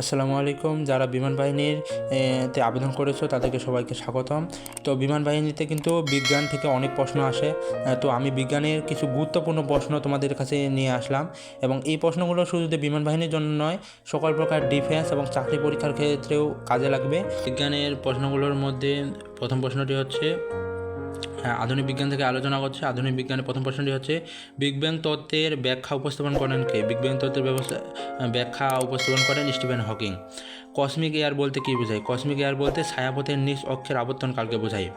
আসসালামু আলাইকুম। যারা বিমান বাহিনীর তে আবেদন করেছ, তাদেরকে সবাইকে স্বাগতম। তো বিমান বাহিনীতে কিন্তু বিজ্ঞান থেকে অনেক প্রশ্ন আসে। তো আমি বিজ্ঞানের কিছু গুরুত্বপূর্ণ প্রশ্ন তোমাদের কাছে নিয়ে আসলাম এবং এই প্রশ্নগুলো শুধু বিমান বাহিনীর জন্য নয়, সকল প্রকার ডিফেন্স এবং চাকরি পরীক্ষার ক্ষেত্রেও কাজে লাগবে। বিজ্ঞানের প্রশ্নগুলোর মধ্যে প্রথম প্রশ্নটি হচ্ছে আধুনিক বিজ্ঞান থেকে আলোচনা করছে। আধুনিক বিজ্ঞানের প্রথম প্রশ্নটি হচ্ছে, বিগ ব্যাং তত্ত্বের ব্যাখ্যা উপস্থাপন করেন কে? বিগ ব্যাং তত্ত্বের ব্যবস্থা ব্যাখ্যা উপস্থাপন করেন স্টিভেন হকিং। কসমিক এয়ার বলতে কী বোঝায়? কসমিক এয়ার বলতে ছায়াপথের নিজ অক্ষের আবর্তনকালকে বোঝায়।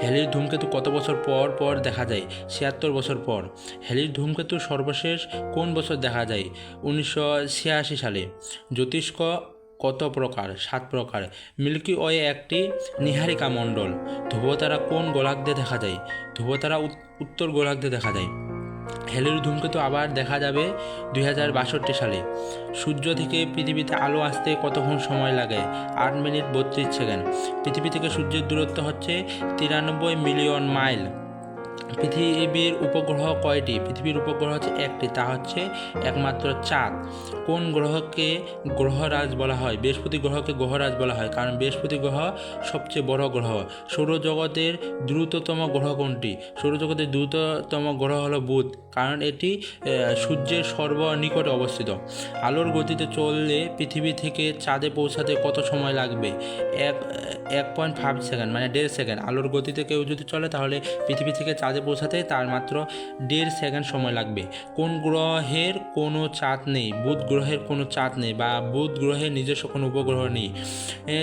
হ্যালির ধূমকেতু কত বছর পর পর দেখা যায়? ছিয়াত্তর বছর পর। হ্যালির ধূমকেতু সর্বশেষ কোন বছর দেখা যায়? উনিশশো ছিয়াশি সালে। জ্যোতিষ্ক কত প্রকার? সাত প্রকার। মিল্কি ওয়ে একটি নিহারিকা মণ্ডল। ধ্রুবতারা কোন গোলার্ধে দেখা যায়? ধ্রুবতারা উত্তর গোলার্ধে দেখা যায়। হ্যালির ধূমকেতু আবার দেখা যাবে দুই হাজার বাষট্টি সালে। সূর্য থেকে পৃথিবীতে আলো আসতে কতক্ষণ সময় লাগে? আট মিনিট বত্রিশ সেকেন্ড। পৃথিবী থেকে সূর্যের দূরত্ব হচ্ছে তিরানব্বই মিলিয়ন মাইল। পৃথিবীর উপগ্রহ কয়টি? পৃথিবীর উপগ্রহ হচ্ছে একটি, তা হচ্ছে একমাত্র চাঁদ। কোন গ্রহকে গ্রহরাজ বলা হয়? বৃহস্পতি গ্রহকে গ্রহরাজ বলা হয়, কারণ বৃহস্পতি গ্রহ সবচেয়ে বড় গ্রহ। সৌরজগতের দ্রুততম গ্রহ কোনটি? সৌরজগতের দ্রুততম গ্রহ হলো বুধ। কারণ এটি সূর্যের সর্বনিকটে অবস্থিত। আলোর গতিতে চললে পৃথিবী থেকে চাঁদে পৌঁছাতে কত সময় লাগবে? এক এক পয়েন্ট ফাইভ সেকেন্ড মানে দেড় সেকেন্ড আলোর গতিতে কেউ যদি চলে, তাহলে পৃথিবী থেকে চাঁদে পৌঁছাতে তার মাত্র দেড় সেকেন্ড সময় লাগবে। কোন গ্রহের কোনো চাঁদ নেই, বুধ গ্রহের কোনো চাঁদ নেই, বা বুধ গ্রহের নিজস্ব কোনো উপগ্রহ নেই।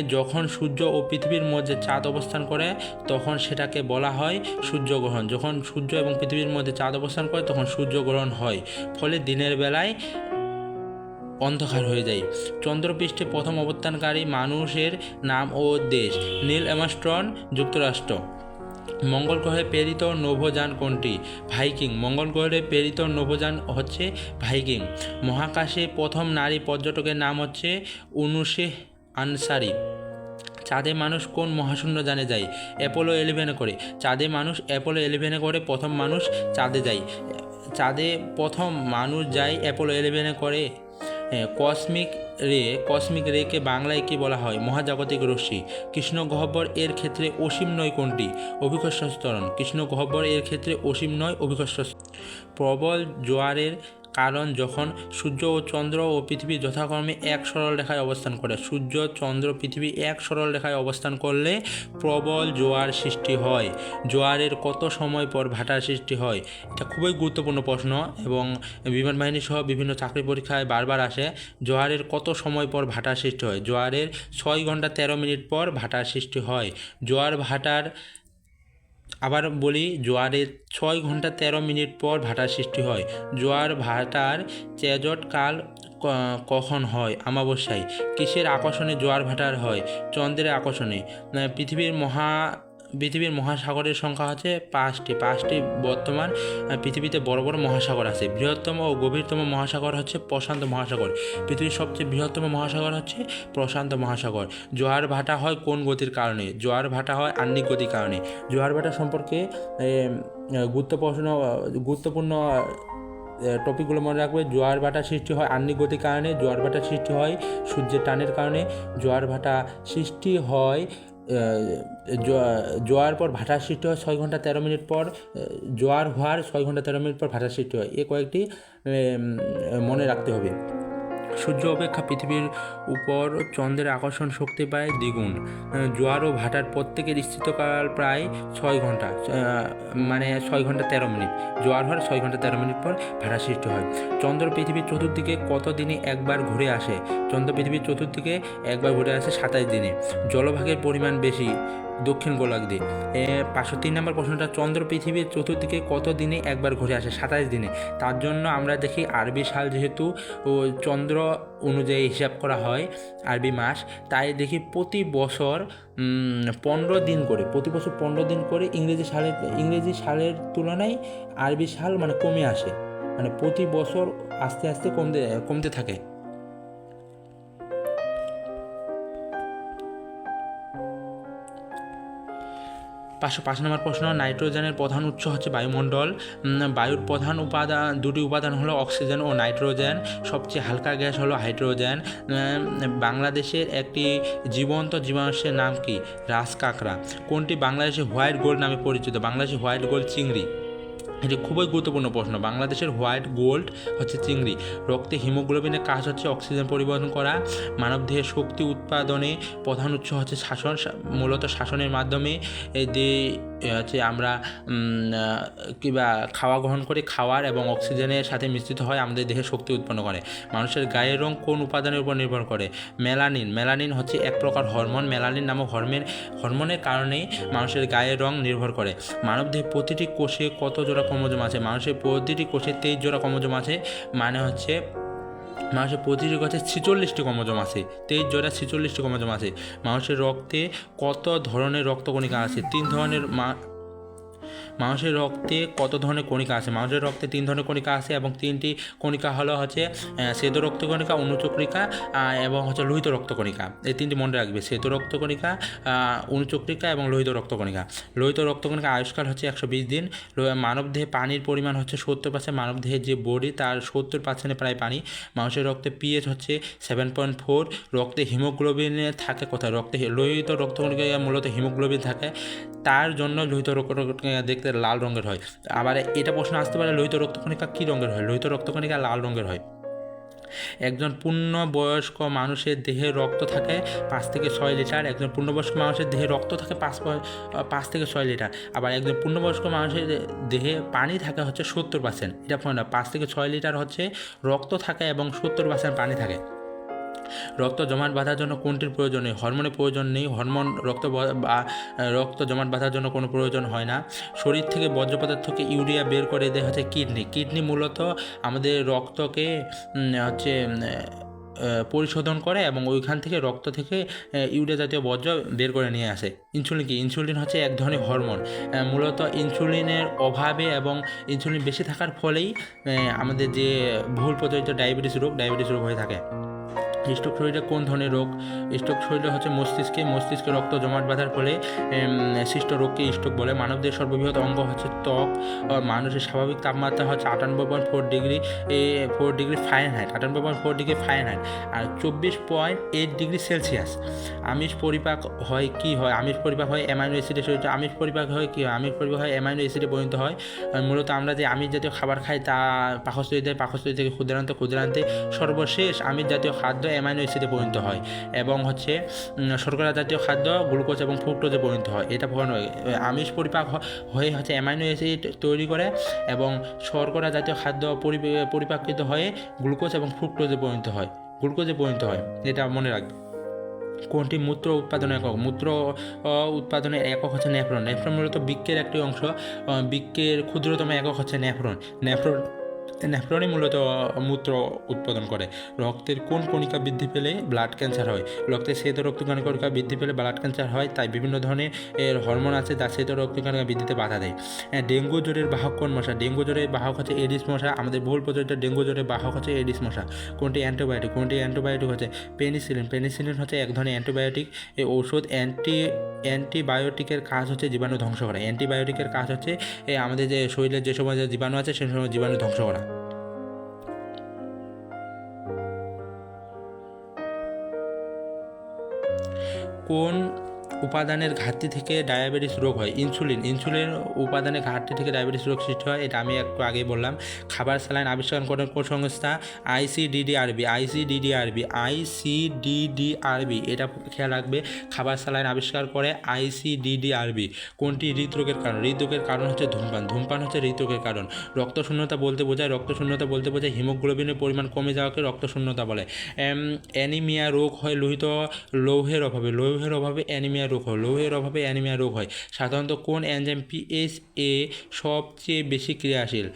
যখন সূর্য ও পৃথিবীর মধ্যে চাঁদ অবস্থান করে, তখন সেটাকে বলা হয় সূর্যগ্রহণ। যখন সূর্য এবং পৃথিবীর মধ্যে চাঁদ অবস্থান করে, তখন সূর্যগ্রহণ হয়, ফলে দিনের বেলায় অন্ধকার হয়ে যায়। চন্দ্রপৃষ্ঠে প্রথম অবস্থানকারী মানুষের নাম ও দেশ, নীল অ্যামস্ট্রন, যুক্তরাষ্ট্র। মঙ্গল গ্রহে প্রেরিত নভোযান কোনটি? ভাইকিং। মঙ্গল গ্রহে প্রেরিত নভোযান হচ্ছে ভাইকিং। মহাকাশে প্রথম নারী পর্যটকের নাম হচ্ছে অনুষে আনসারি। চাঁদে মানুষ কোন মহাশূন্য জানে যায়? অ্যাপোলো ইলেভেনে করে। চাঁদে মানুষ অ্যাপোলো ইলেভেনে করে প্রথম মানুষ চাঁদে যায়। চাঁদে প্রথম মানুষ যায় অ্যাপোলো ইলেভেনে করে কসমিক রে, কসমিক রেকে বাংলায় কি বলা হয়? মহাজাগতিক রশ্মি। কৃষ্ণ গহ্বর এর ক্ষেত্রে অসীম নয় কোনটি? অভিকর্ষ স্তরণ কৃষ্ণ গহ্বর এর ক্ষেত্রে অসীম নয় অভিকর্ষ প্রবল জোয়ারের কারণ যখন সূর্য ও চন্দ্র ও পৃথিবী যথাক্রমে এক সরল রেখায় অবস্থান করে, সূর্য, চন্দ্র, পৃথিবী এক সরল রেখায় অবস্থান করলে প্রবল জোয়ার সৃষ্টি হয়। জোয়ারের কত সময় পর ভাটার সৃষ্টি হয়, এটা খুবই গুরুত্বপূর্ণ প্রশ্ন এবং বিমান বাহিনী সহ বিভিন্ন চাকরি পরীক্ষায় বারবার আসে, জোয়ারের কত সময় পর ভাটার সৃষ্টি হয়। জোয়ারের ছয় ঘণ্টা তেরো মিনিট পর ভাটার সৃষ্টি হয়। জোয়ার ভাটার আবার বলি জোয়ারের ছয় ঘণ্টা তেরো মিনিট পর ভাটার সৃষ্টি হয়। জোয়ার ভাটার চেজট কাল কখন হয়? আমাবস্যায় কিসের আকর্ষণে জোয়ার ভাটার হয়? চন্দ্রের আকর্ষণে। পৃথিবীর মহা পৃথিবীর মহাসাগরের সংখ্যা হচ্ছে পাঁচটি। পাঁচটি বর্তমান পৃথিবীতে বড় বড় মহাসাগর আছে। বৃহত্তম ও গভীরতম মহাসাগর হচ্ছে প্রশান্ত মহাসাগর। পৃথিবীর সবচেয়ে বৃহত্তম মহাসাগর হচ্ছে প্রশান্ত মহাসাগর। জোয়ার ভাটা হয় কোন গতির কারণে? জোয়ার ভাটা হয় আহ্নিক গতির কারণে। জোয়ার ভাটা সম্পর্কে গুরুত্বপূর্ণ গুরুত্বপূর্ণ টপিকগুলো মনে রাখবে। জোয়ার ভাটা সৃষ্টি হয় আহ্নিক গতির কারণে। জোয়ার ভাটা সৃষ্টি হয় সূর্যের টানের কারণে। জোয়ার ভাটা সৃষ্টি হয় জোয়ার পর ভাটার সৃষ্টি হয় ছয় ঘণ্টা তেরো মিনিট পর জোয়ার হওয়ার ছয় ঘণ্টা তেরো মিনিট পর ভাটার সৃষ্টি হয়। এ কয়েকটি মনে রাখতে হবে। সূর্য অপেক্ষা পৃথিবীর উপর চন্দ্রের আকর্ষণ শক্তি পায় দ্বিগুণ। জোয়ার ও ভাটার প্রত্যেকের স্থিতকাল প্রায় ছয় ঘণ্টা মানে ছয় ঘণ্টা তেরো মিনিট। জোয়ার হওয়ার ছয় ঘণ্টা তেরো মিনিট পর ভাটা সৃষ্টি হয়। চন্দ্র পৃথিবীর চতুর্দিকে কত দিনে একবার ঘুরে আসে? চন্দ্র পৃথিবীর চতুর্দিকে একবার ঘুরে আসে সাতাশ দিনে। জলভাগের পরিমাণ বেশি। দক্ষিণ গোলার্ধে। পাঁচশো তিন নম্বর প্রশ্নটা, চন্দ্র পৃথিবীর চতুর্দিকে কত দিনে একবার ঘুরে আসে? সাতাশ দিনে। তার জন্য আমরা দেখি আরবি সাল যেহেতু, ও, চন্দ্র অনুযায়ী হিসাব করা হয় আরবি মাস, তাই দেখি প্রতি বছর পনেরো দিন করে, প্রতি বছর পনেরো দিন করে ইংরেজি সালের ইংরেজি সালের তুলনায় আরবি সাল মানে কমে আসে। মানে প্রতি বছর আস্তে আস্তে কমতে কমতে থাকে। পাঁচশো পাঁচ নম্বর প্রশ্ন, নাইট্রোজেনের প্রধান উৎস হচ্ছে বায়ুমণ্ডল। বায়ুর প্রধান উপাদান, দুটি উপাদান হলো অক্সিজেন ও নাইট্রোজেন। সবচেয়ে হালকা গ্যাস হলো হাইড্রোজেন। বাংলাদেশের একটি জীবন্ত জীবাণুষের নাম কি? রাস কাঁকড়া কোনটি বাংলাদেশে হোয়াইট গোল্ড নামে পরিচিত? বাংলাদেশে হোয়াইট গোল্ড চিংড়ি। এটি খুবই গুরুত্বপূর্ণ প্রশ্ন, বাংলাদেশের হোয়াইট গোল্ড হচ্ছে চিংড়ি, রক্তে হিমোগ্লোবিনের কাজ হচ্ছে অক্সিজেন পরিবহন করা মানবদেহের শক্তি উৎপাদনে প্রধান উৎস হচ্ছে শাসন মূলত শাসনের মাধ্যমে যে হচ্ছে আমরা কিবা খাওয়া গ্রহণ করে, খাওয়ার এবং অক্সিজেনের সাথে মিশ্রিত হয়, আমাদের দেহে শক্তি উৎপন্ন করে। মানুষের গায়ের রং কোন উপাদানের উপর নির্ভর করে? মেলানিন মেলানিন হচ্ছে এক প্রকার হরমোন, মেলানিন নামক হরমোন, হরমোনের কারণেই মানুষের গায়ের রং নির্ভর করে। মানবদেহে প্রতিটি কোষে কত জোড়া ক্রোমোজোম আছে। মানুষের প্রতিটি কোষে তেইশ জোড়া ক্রোমোজোম আছে। মানে হচ্ছে, মানুষের প্রতিটি কোষে ছেচল্লিশটি ক্রোমোজোম আছে। তেইশ জোড়া ছেচল্লিশটি ক্রোমোজোম আছে। মানুষের রক্তে কত ধরনের রক্তকণিকা আছে? তিন ধরনের মা মানুষের রক্তে কত ধরনের কণিকা আছে? মানুষের রক্তে তিন ধরনের কণিকা আছে এবং তিনটি কণিকা হলো হচ্ছে শ্বেত রক্তকণিকা অনুচক্রিকা এবং হচ্ছে লোহিত রক্তকণিকা এই তিনটি মনে রাখবে। শ্বেত রক্তকণিকা অনুচক্রিকা এবং লোহিত রক্তকণিকা লোহিত রক্তকণিকা আয়ুষ্কাল হচ্ছে একশো বিশ দিন। মানব দেহে পানির পরিমাণ হচ্ছে সত্তর পার্সেন্ট মানব দেহের যে বডি তার সত্তর পার্সেন্টে প্রায় পানি। মানুষের রক্তে পিএইচ হচ্ছে সেভেন পয়েন্ট ফোর রক্তে হিমোগ্লোবিনে থাকে কোথায়? রক্তে লোহিত রক্তকণিকা মূলত হিমোগ্লোবিন থাকে। তার জন্য লোহিত রক্তকণিকা দেখতে লাল রঙের হয়। আবার এটা প্রশ্ন আসতে পারে, লোহিত রক্তকণিকা কী রঙের হয়? লোহিত রক্তকণিকা লাল রঙের হয়। একজন পূর্ণবয়স্ক মানুষের দেহে রক্ত থাকে পাঁচ থেকে ছয় লিটার, একজন পূর্ণবয়স্ক মানুষের দেহে রক্ত থাকে পাঁচ পাঁচ থেকে ছয় লিটার, আবার একজন পূর্ণবয়স্ক মানুষের দেহে পানি থাকে হচ্ছে সত্তর পার্সেন্ট এটা পাঁচ থেকে ছয় লিটার হচ্ছে রক্ত থাকে এবং সত্তর পার্সেন্ট পানি থাকে। রক্ত জমাট বাঁধার জন্য কোনটির প্রয়োজন নেই? হরমোনের প্রয়োজন নেই। হরমোন রক্ত রক্ত জমাট বাঁধার জন্য কোনো প্রয়োজন হয় না। শরীর থেকে বর্জ্য পদার্থকে ইউরিয়া বের করে দেয় হচ্ছে কিডনি। কিডনি মূলত আমাদের রক্তকে হচ্ছে পরিশোধন করে এবং ওইখান থেকে রক্ত থেকে ইউরিয়া জাতীয় বর্জ্য বের করে নিয়ে আসে। ইনসুলিন কি? ইনসুলিন হচ্ছে এক ধরনের হরমোন। মূলত ইনসুলিনের অভাবে এবং ইনসুলিন বেশি থাকার ফলেই আমাদের যে ভুল প্রচলিত ডায়াবেটিস রোগ ডায়াবেটিস রোগ হয়ে থাকে। স্ট্রোক শরীরে কোন ধরনের রোগ? স্ট্রোক শরীরে হচ্ছে মস্তিষ্কে মস্তিষ্কে রক্ত জমাট বাঁধার ফলে সৃষ্ট রোগকে স্ট্রোক বলে। মানবদের সর্ববৃহৎ অঙ্গ হচ্ছে ত্বক। মানুষের স্বাভাবিক তাপমাত্রা হচ্ছে আটানব্বই পয়েন্ট ফোর ডিগ্রি, এ ফোর ডিগ্রি ফাইন হাইট আটানব্বই point four degree Fahrenheit আর চব্বিশ পয়েন্ট এইট ডিগ্রি সেলসিয়াস আমিষ পরিপাক হয় কি হয়? আমিষ পরিপাক হয় অ্যামাইনো অ্যাসিডে শরীরে আমিষ পরিপাক হয় কি হয়? আমিষ পরিপাক হয় অ্যামাইনো অ্যাসিডে পরিণত হয়। মূলত আমরা যে আমিষ জাতীয় খাবার খাই তা পাকস্থলী থেকে পাকস্থলী থেকে ক্ষুদ্রান্তে ক্ষুদ্রান্তে সর্বশেষ আমিষ জাতীয় খাদ্য অ্যামাইনো অ্যাসিডে পরিণত হয় এবং হচ্ছে শর্করা জাতীয় খাদ্য, গ্লুকোজ এবং ফ্রুক্টোজে পরিণত হয়। এটা ভয় আমিষ পরিপাক হয়ে হচ্ছে অ্যামাইনো অ্যাসিড তৈরি করে এবং শর্করা জাতীয় খাদ্য পরি- পরিপাকিত হয়ে গ্লুকোজ এবং ফ্রুক্টোজে পরিণত হয়। গ্লুকোজে পরিণত হয়। এটা মনে রাখবে কোনটি মূত্র উৎপাদনের একক? মূত্র উৎপাদনের একক হচ্ছে নেফ্রন। নেফ্রন মূলত বৃক্ষের একটি অংশ। বৃক্ষের ক্ষুদ্রতম একক হচ্ছে নেফ্রন। নেফ্রন নেফ্রনই মূলত, মূত্র উৎপাদন করে। রক্তের কোন কণিকা বৃদ্ধি পেলে ব্লাড ক্যান্সার হয়? রক্তের শ্বেত রক্তকণিকা বৃদ্ধি পেলে ব্লাড ক্যান্সার হয়, তাই বিভিন্ন ধরনের এর হরমোন আছে যা শ্বেত রক্তকণিকা বৃদ্ধিতে বাধা দেয়। ডেঙ্গু জ্বরের বাহক কোন মশা? ডেঙ্গু জ্বরের বাহক হচ্ছে এডিস মশা। আমাদের বহুল প্রচলিত ডেঙ্গু জ্বরের বাহক হচ্ছে এডিস মশা। কোনটি অ্যান্টিবায়োটিক কোনটি অ্যান্টিবায়োটিক হচ্ছে পেনিসিলিন পেনিসিলিন হচ্ছে এক ধরনের অ্যান্টিবায়োটিক এই ঔষধ অ্যান্টি অ্যান্টিবায়োটিকের কাজ হচ্ছে জীবাণু ধ্বংস করা। অ্যান্টিবায়োটিকের কাজ হচ্ছে আমাদের যে শরীরের যে সময় যে জীবাণু আছে সেই সময় জীবাণু ধ্বংস করা। কোন উপাদানের ঘাটতি থেকে ডায়াবেটিস রোগ হয়। ইনসুলিন ইনসুলিন উপাদানের ঘাটতি থেকে ডায়াবেটিস রোগ সৃষ্টি হয়। এটা আমি একটু আগেই বললাম। খাবার স্যালাইন আবিষ্কার করেন কোন সংস্থা? আইসিডিডিআরবি আইসিডিডিআরবি আইসিডিডিআরবি এটা খেয়াল রাখবে। খাবার স্যালাইন আবিষ্কার করে আইসিডিডিআরবি কোনটি? হৃদরোগের কারণ। হৃদরোগের কারণ হচ্ছে ধূমপান। ধূমপান হচ্ছে হৃদরোগের কারণ। রক্ত শূন্যতা বলতে বোঝায়। রক্ত শূন্যতা বলতে বোঝায় হিমোগ্লোবিনের পরিমাণ কমে যাওয়াকে রক্ত শূন্যতা বলে অ্যানিমিয়া রোগ হয় লোহিত, লৌহের অভাবে। লৌহের অভাবে অ্যানিমিয়া রোগ হয়, লৌহের অভাবে অ্যানিমিয়া রোগ হয়। সাধারণত কোন এনজাইম পিএইচ এ সবচেয়ে বেশি ক্রিয়াশীল?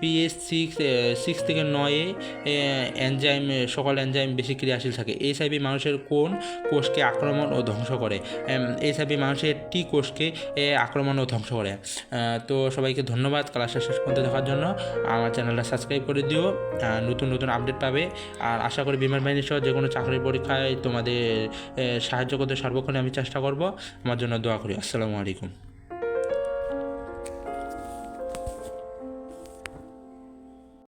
পিএইচ সিক্স সিক্স থেকে নয়ে এনজাইম, সকল এনজাইম বেশি ক্রিয়াশীল থাকে। এইচআইভি মানুষের কোন কোষকে আক্রমণ ও ধ্বংস করে? এইচআইভি মানুষের টি কোষকে আক্রমণ ও ধ্বংস করে। তো সবাইকে ধন্যবাদ ক্লাসটা শেষ পর্যন্ত দেখার জন্য। আমার চ্যানেলটা সাবস্ক্রাইব করে দিও। নতুন নতুন আপডেট পাবে। আর আশা করি বিমান বাহিনী সহ যে কোনো চাকরির পরীক্ষায় তোমাদের সাহায্য করতে সর্বক্ষণে আমি চেষ্টা করব। আমার জন্য দোয়া করি। আসসালামু আলাইকুম।